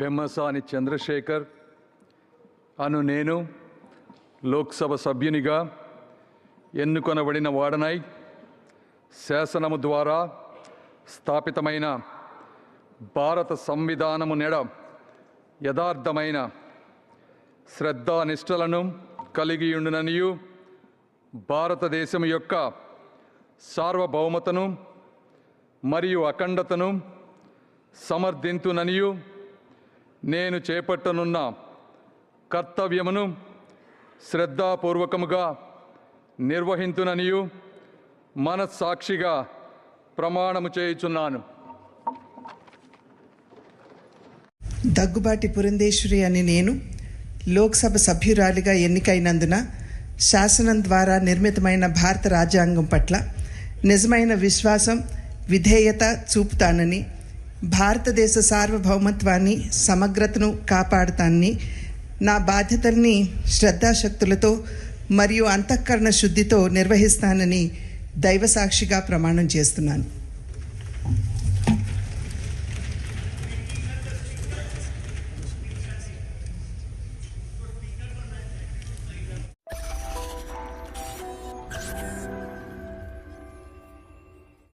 పెమ్మసాని చంద్రశేఖర్ అను నేను లోక్సభ సభ్యునిగా ఎన్నుకొనబడిన వాడనై శాసనము ద్వారా స్థాపితమైన భారత సంవిధానము నెడ యథార్థమైన శ్రద్ధానిష్టలను కలిగి ఉండుననియు భారతదేశం యొక్క సార్వభౌమతను మరియు అఖండతను సమర్థింతుననియు నేను చేపట్టనున్న కర్తవ్యమును శ్రద్ధాపూర్వకముగా నిర్వహించుననియు మనస్సాక్షిగా ప్రమాణము చేయుచున్నాను. దగ్గుబాటి పురంధేశ్వరి అని నేను లోక్సభ సభ్యురాలిగా ఎన్నికైనందున శాసనం ద్వారా నిర్మితమైన భారత రాజ్యాంగం పట్ల నిజమైన విశ్వాసం విధేయత చూపుతానని భారతదేశ సార్వభౌమత్వాన్ని సమగ్రతను కాపాడతాన్ని నా బాధ్యతల్ని శ్రద్ధాశక్తులతో మరియు అంతఃకరణ శుద్ధితో నిర్వహిస్తానని దైవసాక్షిగా ప్రమాణం చేస్తున్నాను.